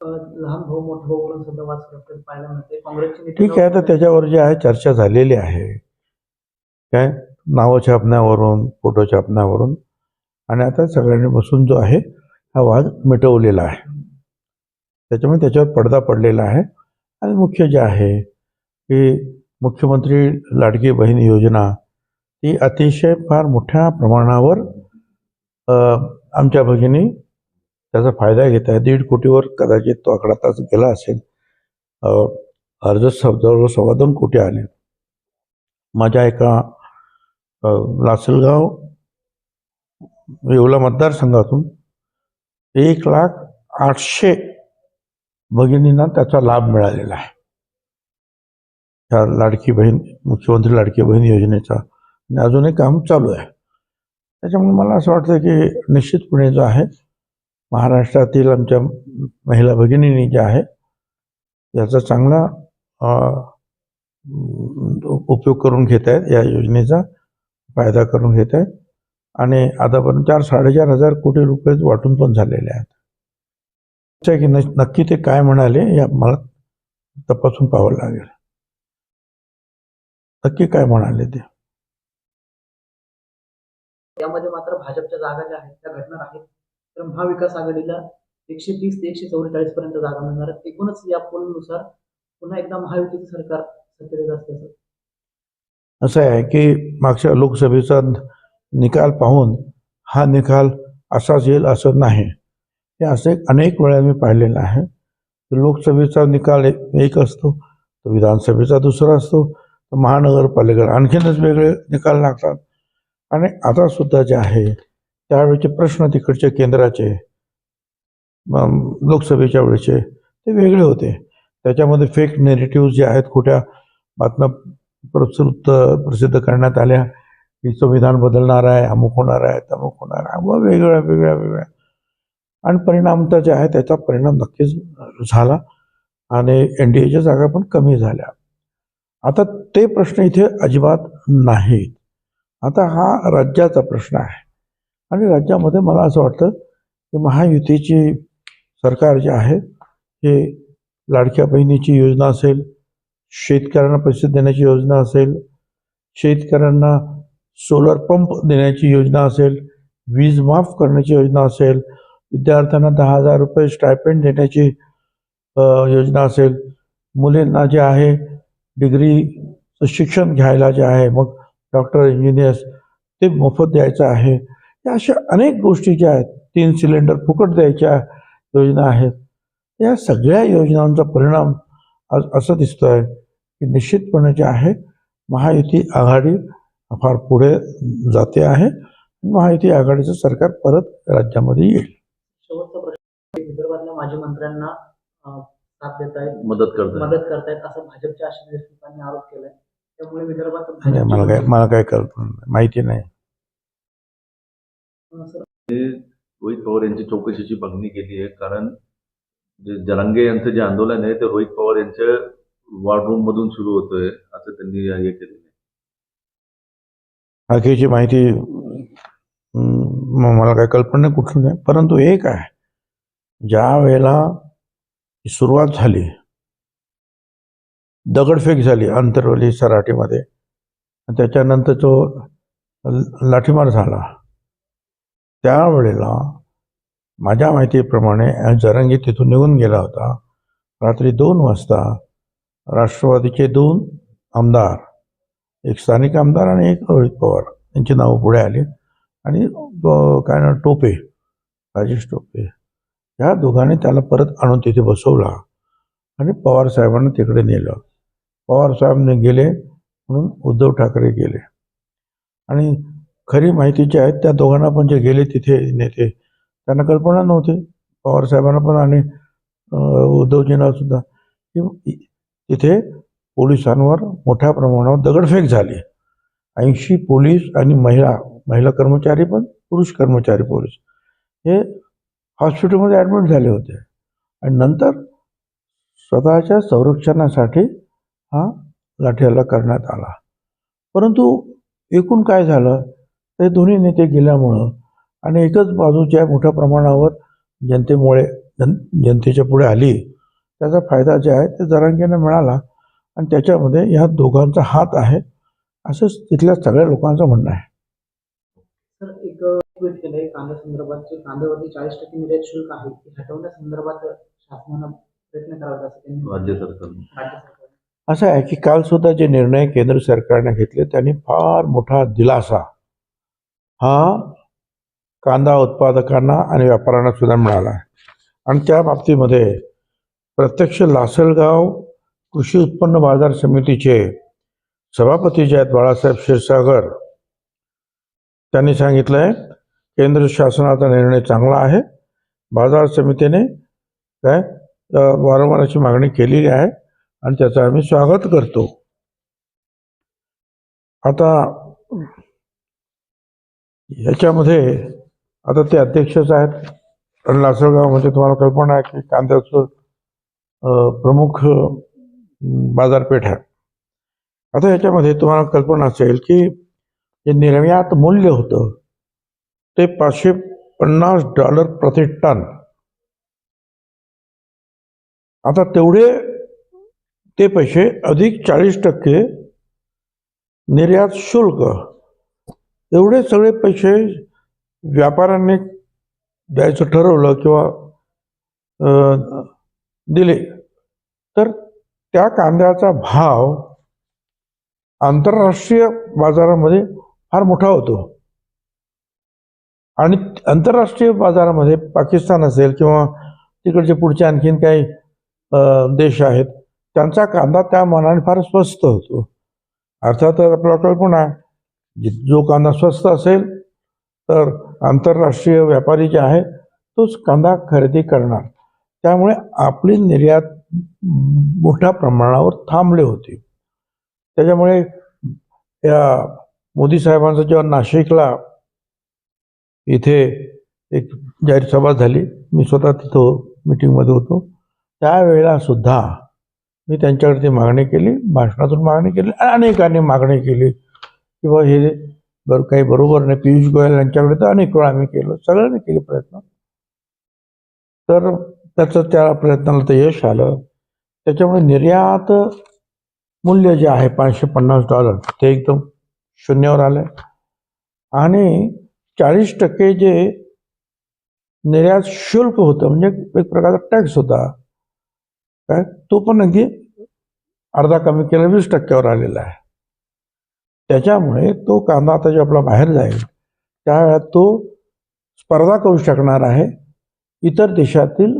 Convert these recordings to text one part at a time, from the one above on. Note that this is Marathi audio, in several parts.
लहान भाऊ मोठा भाऊ सुद्धा वाद पाहायला मिळते काँग्रेसचे ठीक आहे तर त्याच्यावर जे आहे चर्चा झालेली आहे. काय? नावं छापण्यावरून फोटो छापण्यावरून आणि आता सगळ्यांनी बसून जो आहे हा वाद मिटवलेला आहे. त्याच्यामुळे त्याच्यावर पडदा पडलेला आहे. आणि मुख्य जे आहे की मुख्यमंत्री लाडकी बहीण योजना ही अतिशय फार मोठ्या प्रमाणावर आमच्या भगिनी त्याचा फायदा घेत आहे दीड कोटीवर कदाचित तो आकडा तास गेला असेल. अर्ज जवळजवळ सव्वा दोन कोटी आले? माझ्या एका लासलगाव येवला मतदारसंघातून एक लाख आठशे भगिनींना त्याचा लाभ मिळालेला आहे. ह्या लाडकी बहीण मुख्यमंत्री लाडकी बहीण योजनेचा. आणि अजूनही काम चालू आहे. त्याच्यामुळे मला असं वाटतं की निश्चितपणे जो आहे महाराष्ट्रातील आमच्या महिला भगिनींनी ज्या आहे याचा चांगला उपयोग करून घेत आहेत या योजनेचा फायदा करून घेत आहेत. आणि आतापर्यंत चार साडेचार हजार कोटी रुपये वाटून पण झालेले आहेत. आहे की नक्की ते काय म्हणाले या मला तपासून पाहावं लागेल. नक्की काय म्हणाले ते? त्यामध्ये मात्र भाजपच्या जागा ज्या आहेत त्या घटना आहेत. तर महाविकास आघाडीला एकशे तीस ते एकशे चौवेचाळीस पर्यंत जागा मिळणार एकूणच या पोलनुसार पुन्हा एकदा महायुतीचं सरकार सत्तेत असल्याचं असं आहे की मागच्या लोकसभेचा निकाल पाहून हा निकाल असाच येईल असं नाही. हे असे अनेक वेळा मी पाहिलेलं आहे. लोकसभेचा निकाल एक एक असतो तर विधानसभेचा दुसरा असतो तर महानगरपालिका आणखीनच वेगळे निकाल लागतात. आणि आता सुद्धा जे आहे त्यावेळेचे प्रश्न तिकडचे केंद्राचे लोकसभेच्या वेळेचे ते वेगळे होते. त्याच्यामध्ये फेक नेरेटिव्ह जे आहेत खोट्या बातम्या प्रसृत प्रसिद्ध करण्यात आल्या. की संविधान बदलणार आहे अमुक होणार आहे तमुक होणार आहे. व वेगळ्या वेगळ्या वेगळ्या. आणि परिणाम तर जे आहे त्याचा परिणाम नक्कीच झाला. आणि एन डी एच्या जागा पण कमी झाल्या. आता ते प्रश्न इथे अजिबात नाहीत. आता हा राज्याचा प्रश्न आहे. आणि राज्यामध्ये मला असं वाटतं की महायुतीची सरकार जे आहे हे लाडक्या बहिणीची योजना असेल शेतकऱ्यांना पैसे देण्याची योजना असेल शेतकऱ्यांना सोलर पंप देण्याची योजना असेल वीज माफ करण्याची योजना असेल विद्यार्थ्यांना दहा हजार रुपये स्टायपेंड देण्याची योजना असेल मुलींना जे आहे डिग्री शिक्षण घ्यायला जे आहे मग डॉक्टर इंजिनियर्स ते मोफत द्यायचं आहे. या अशा अनेक गोष्टी ज्या आहेत तीन सिलेंडर फुकट द्यायच्या योजना आहेत. या सगळ्या योजनांचा परिणाम आज असं दिसतोय की निश्चितपणे जे आहे महायुती आघाडी फार पुढे जाते आहे. महायुती आघाडीचं सरकार परत राज्यामध्ये येईल. शेवटचा प्रश्न विदर्भातल्या माजी मंत्र्यांना साथ देत आहेत. मदत करतात मदत करतायत असं भाजपच्या आशिष देशमुखांनी आरोप केलाय. त्यामुळे विदर्भात मला काय मला काय कल्पना नाही. माहिती नाही. रोहित पवार यांची चौकशीची मागणी केली आहे. कारण जे जरांगे यांचं जे आंदोलन आहे ते रोहित पवार यांच्या वॉर्डरूम मधून सुरू होतोय असं त्यांनी हे केलेलं आहे. बाकीची माहिती मला काय कल्पना नाही कुठून नाही परंतु एक आहे. ज्या वेळेला सुरुवात झाली दगडफेक झाली अंतरवली सराटीमध्ये त्याच्यानंतर तो लाठीमार झाला. त्यावेळेला माझ्या माहितीप्रमाणे जरंगी तिथून निघून गेला होता. रात्री दोन वाजता राष्ट्रवादीचे दोन आमदार एक स्थानिक आमदार आणि एक रोहित पवार यांची नावं पुढे आली आणि काय ना टोपे राजेश टोपे ह्या दोघांनी त्याला परत आणून तिथे बसवला आणि पवार साहेबांना तिकडे नेलं. पवार साहेबांनी गेले म्हणून उद्धव ठाकरे गेले आणि खरी माहिती जी आहे त्या दोघांना पण जे गेले तिथे नेते त्यांना कल्पना नव्हती. पवार साहेबांना पण आणि उद्धवजींना सुद्धा. की तिथे पोलिसांवर मोठ्या प्रमाणावर दगडफेक झाली. ऐंशी पोलीस आणि महिला महिला कर्मचारी पण पुरुष कर्मचारी पोलीस. हे हॉस्पिटलमध्ये ॲडमिट झाले होते. आणि नंतर स्वतःच्या संरक्षणासाठी हा लाठीहल्ला करण्यात आला. परंतु एकूण काय झालं? ते दोन्ही नेते गेल्यामुळं आणि एकच बाजूच्या मोठ्या प्रमाणावर जनतेमुळे जन जनतेच्या पुढे आली. त्याचा फायदा जे आहे ते जरांगीने मिळाला आणि त्याच्यामध्ये ह्या दोघांचा हात आहे असंच तिथल्या सगळ्या लोकांचं म्हणणं आहे. सर एक ट्विट केलंय कांद्या संदर्भात जे कांद्यावरती चाळीस टक्के निर्यात शुल्क आहे ते हटवण्यासंदर्भात शासनानं प्रयत्न करावा असं त्यांनी राज्य सरकारने. राज्य सरकारने. असं आहे की काल सुद्धा जे निर्णय केंद्र सरकारने घेतले त्यांनी फार मोठा दिलासा हा कांदा उत्पादकांना आणि व्यापाऱ्यांना सुद्धा मिळाला आहे. आणि त्या बाबतीमध्ये प्रत्यक्ष लासलगाव कृषी उत्पन्न बाजार समितीचे सभापती जे आहेत बाळासाहेब क्षीरसागर त्यांनी सांगितलंय केंद्र शासनाचा निर्णय चांगला आहे. बाजार समितीने काय वारंवाराची वारंवार अशी मागणी केलेली आहे आणि त्याचं आम्ही स्वागत करतो. आता याच्यामध्ये आता ते अध्यक्षच आहेत. कारण लासलगाव म्हणजे तुम्हाला कल्पना आहे की कांद्याचं प्रमुख बाजारपेठ आहे. आता याच्यामध्ये तुम्हाला कल्पना असेल की जे निर्यात मूल्य होतं ते पाचशे पन्नास डॉलर प्रति टन. आता तेवढे ते पैसे अधिक चाळीस टक्के निर्यात शुल्क एवढे सगळे पैसे व्यापाऱ्यांनी द्यायचं ठरवलं किंवा दिले तर त्या कांद्याचा भाव आंतरराष्ट्रीय बाजारामध्ये फार मोठा होतो. आणि आंतरराष्ट्रीय बाजारामध्ये पाकिस्तान असेल किंवा तिकडचे पुढचे आणखीन काही देश आहेत त्यांचा कांदा त्या मानाने फार स्वस्त होतो. अर्थात आपल्याला कल्पना आहे, जो कांदा स्वस्त असेल तर आंतरराष्ट्रीय व्यापारी जे आहे तोच कांदा खरेदी करणार. त्यामुळे आपली निर्यात मोठ्या प्रमाणावर थांबली होती. त्याच्यामुळे या मोदी साहेबांचं जेव्हा नाशिकला इथे एक जाहीर सभा झाली मी स्वतः तिथं मिटिंगमध्ये होतो. त्यावेळेला सुद्धा मी त्यांच्याकडे ती मागणी केली भाषणातून मागणी केली आणि अनेकांनी मागणी केली. किंवा हे बर काही बरोबर नाही. पियुष गोयल यांच्याकडे तर अनेक वेळा आम्ही केलं. सगळ्यांनी केले प्रयत्न. तर त्याचं त्या प्रयत्नाला तर यश आलं. त्याच्यामुळे निर्यात मूल्य जे आहे पाचशे पन्नास डॉलर ते एकदम शून्यावर आलं आणि चाळीस टक्के जे निर्यात शुल्क होतं म्हणजे एक प्रकारचा टॅक्स होता. काय? तो पण अगदी अर्धा कमी केला वीस टक्क्यावर आलेला आहे. त्याच्यामुळे तो कांदा आता जो आपला बाहेर जाईल त्यावेळेला तो स्पर्धा करू शकणार आहे इतर देशातील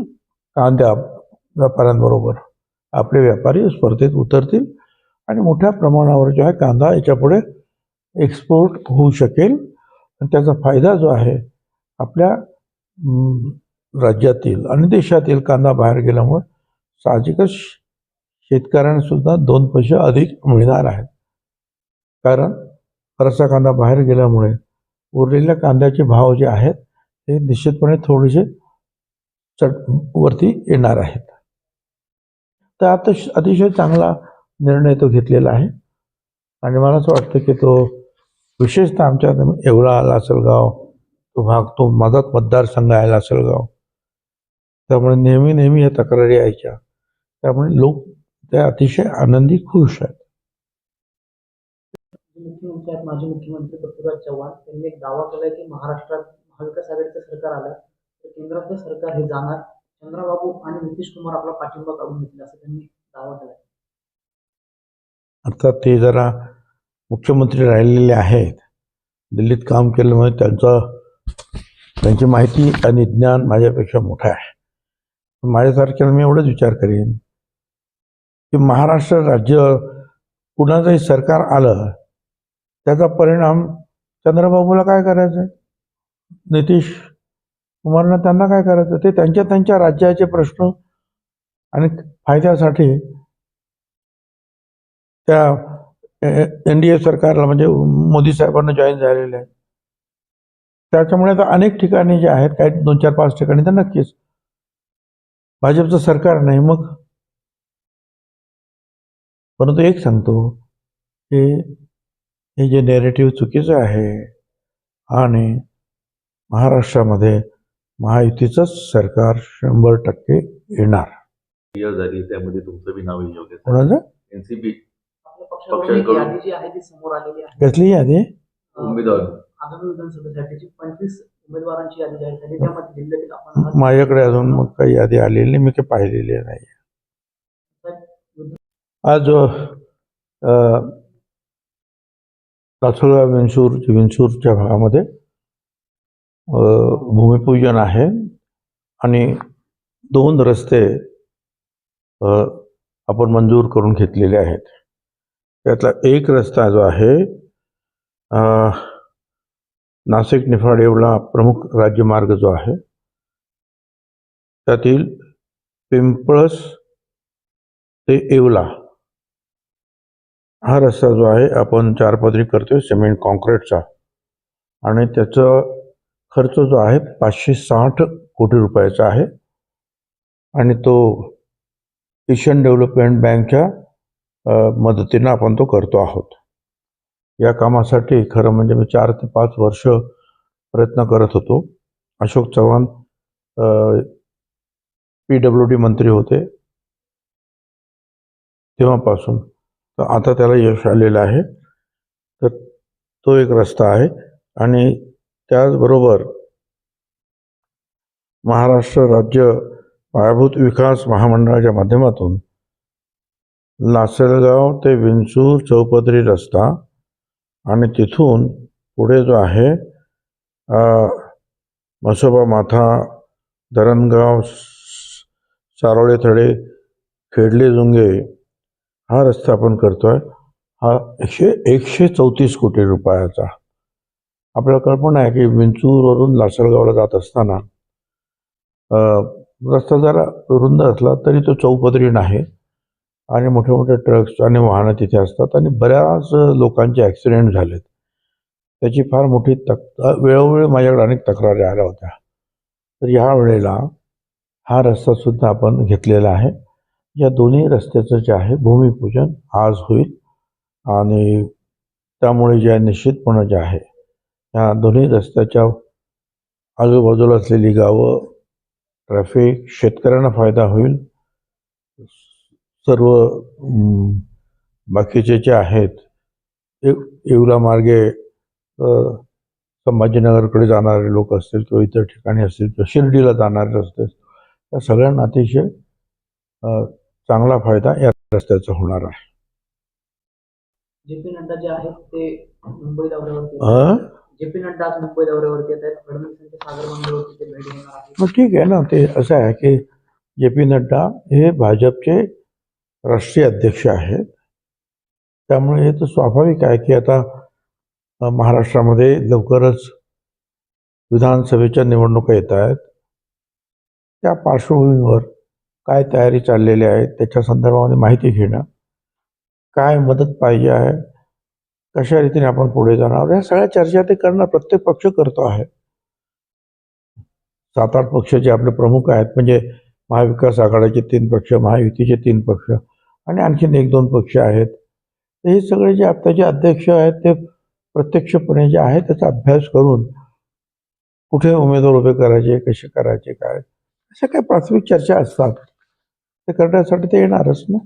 कांद्या व्यापाऱ्यांबरोबर आपले व्यापारी स्पर्धेत उतरतील आणि मोठ्या प्रमाणावर जो आहे कांदा याच्यापुढे एक्सपोर्ट होऊ शकेल. आणि त्याचा फायदा जो आहे आपल्या राज्यातील आणि देशातील कांदा बाहेर गेल्यामुळे साहजिकच शेतकऱ्यांसुद्धा दोन पैसे अधिक मिळणार आहेत. कारण बराचसा कांदा बाहेर गेल्यामुळे उरलेल्या कांद्याचे भाव जे आहेत ते निश्चितपणे थोडेसे चढ वरती येणार आहेत. तर आता अतिशय चांगला निर्णय तो घेतलेला आहे. आणि मला असं वाटतं की तो विशेषतः आमच्या येवळा लासलगाव तो भाग तो माझाच मतदारसंघ आहे लासलगाव. त्यामुळे नेहमी नेहमी ह्या तक्रारी यायच्या त्यामुळे लोक त्या अतिशय आनंदी खुश आहेत. मुख्यमंत्री आहेत माजी मुख्यमंत्री पृथ्वीराज चव्हाण त्यांनी एक दावा केलाय की महाराष्ट्रात महाविकास आघाडीचं सरकार आलं तर केंद्रातलं सरकार हे जाणार. चंद्रबाबू आणि नितीश कुमार आपला पाठिंबा काढून घेतला असं त्यांनी दावा केलाय. अर्थात ते जरा मुख्यमंत्री राहिलेले आहेत. दिल्लीत काम केल्यामुळे त्यांचं त्यांची माहिती आणि ज्ञान माझ्यापेक्षा मोठं आहे. माझ्यासारख्याला मी एवढंच विचार करेन की महाराष्ट्र राज्य कुणाचंही सरकार आलं त्याचा परिणाम चंद्रबाबूला काय करायचं नितीश कुमारना त्यांना काय करायचं? ते त्यांच्या त्यांच्या राज्याचे प्रश्न आणि फायद्यासाठी त्या एन डी ए सरकारला म्हणजे मोदी साहेबांना जॉईन झालेले आहेत. त्याच्यामुळे आता अनेक ठिकाणी जे आहेत काही दोन चार पाच ठिकाणी तर नक्कीच भाजपचं सरकार नाही मग. परंतु एक सांगतो की हे जे नेरेटिव्ह चुकीचं आहे आणि महाराष्ट्रामध्ये महायुतीचंच सरकार शंभर टक्के येणार. झाली त्यामध्ये तुमचं बी नाव कोणाचं? एनसीपी आपल्या पक्षाकडून एक पक्षाकडून- यादी जी आहे ती समोर आलेली आहे. कसली यादी? उमेदवार. आगामी विधानसभेसाठीची पंचवीस उमेदवारांची यादी जाहीर झाली त्यामध्ये जिल्ह्यातील आपण आज- माझ्याकडे अजून मग काही यादी आलेली नाही मी काही पाहिलेली नाही. आज लाथुरा विंचूर विंचूरच्या भागामध्ये भूमिपूजन आहे आणि दोन रस्ते आपण मंजूर करून घेतलेले आहेत. त्यातला एक रस्ता जो आहे नाशिक निफाड एवढा प्रमुख राज्यमार्ग जो आहे त्यातील पिंपळस ते येवला हा रस्ता जो आहे आपण चारपदरी करतोय सिमेंट कॉन्क्रीटचा आणि त्याचा खर्च जो आहे पाचशे साठ कोटी रुपयाचा आहे. आणि तो एशियन डेव्हलपमेंट बँकच्या मदतीनं आपण तो करतो आहोत. या कामासाठी खरं म्हणजे मी चार ते पाच वर्ष प्रयत्न करत होतो. Ashok Chavan P W D मंत्री होते. तेव्हापासून तर आता त्याला यश आलेलं आहे. तर तो एक रस्ता आहे आणि त्याचबरोबर महाराष्ट्र राज्य पायाभूत विकास महामंडळाच्या माध्यमातून लासलगाव ते विंचूर चौपदरी रस्ता आणि तिथून पुढे जो आहे म्हसोबा माथा धरणगाव सारोळे थडे खेडले जुंगे हा रस्ता आपण करतोय हा एकशे एकशे चौतीस कोटी रुपयाचा. आपल्याला कल्पना आहे की विंचूरवरून लासलगावला जात असताना रस्ता जरा रुंद असला तरी तो चौपदरी नाही आणि मोठे मोठे ट्रक्स आणि वाहनं तिथे असतात आणि बऱ्याच लोकांचे ॲक्सिडेंट झालेत. त्याची फार मोठी तक वेळोवेळी माझ्याकडे अनेक तक्रारी आल्या होत्या. तर ह्या वेळेला हा रस्तासुद्धा आपण घेतलेला आहे. या दोन्ही रस्त्याचं जे आहे भूमिपूजन आज होईल आणि त्यामुळे जे आहे निश्चितपणे जे आहे या दोन्ही रस्त्याच्या आजूबाजूला असलेली गावं ट्रॅफिक शेतकऱ्यांना फायदा होईल. सर्व बाकीचे जे आहेत येव येवला मार्गे संभाजीनगरकडे जाणारे लोक असतील किंवा इतर ठिकाणी असतील किंवा शिर्डीला जाणारे रस्ते असतील त्या सगळ्यांना अतिशय चांगला फायदा या रस्त्याचा होणार आहे. जे पी नड्डा जे आहेत ते मुंबई दौऱ्यावरती अ? जे पी नड्डा आज मुंबई दौऱ्यावरती येत आहेत. फडणवीसांच्या सागर बंदरवरती ते भेट घेणार आहेत. मग ठीक आहे ना ते असं आहे की जे पी नड्डा हे भाजपचे राष्ट्रीय अध्यक्ष आहेत. त्यामुळे हे तर स्वाभाविक आहे की आता महाराष्ट्रामध्ये लवकरच विधानसभेच्या निवडणुका येत आहेत. त्या पार्श्वभूमीवर काय तयारी चाललेली आहे त्याच्या संदर्भामध्ये माहिती घेणं काय मदत पाहिजे आहे कशा रीतीने आपण पुढे जाणार या सगळ्या चर्चा ते करणार प्रत्येक पक्ष करतो आहे. सात आठ पक्ष जे आपले प्रमुख आहेत म्हणजे महाविकास आघाडीचे तीन पक्ष महायुतीचे तीन पक्ष आणि आणखीन एक दोन पक्ष आहेत. तर हे सगळे जे आत्ताचे अध्यक्ष आहेत ते प्रत्यक्षपणे जे आहे त्याचा अभ्यास करून कुठे उमेदवार उभे करायचे कसे करायचे काय अशा काही प्राथमिक चर्चा असतात. ते करण्यासाठी ते येणारच ना.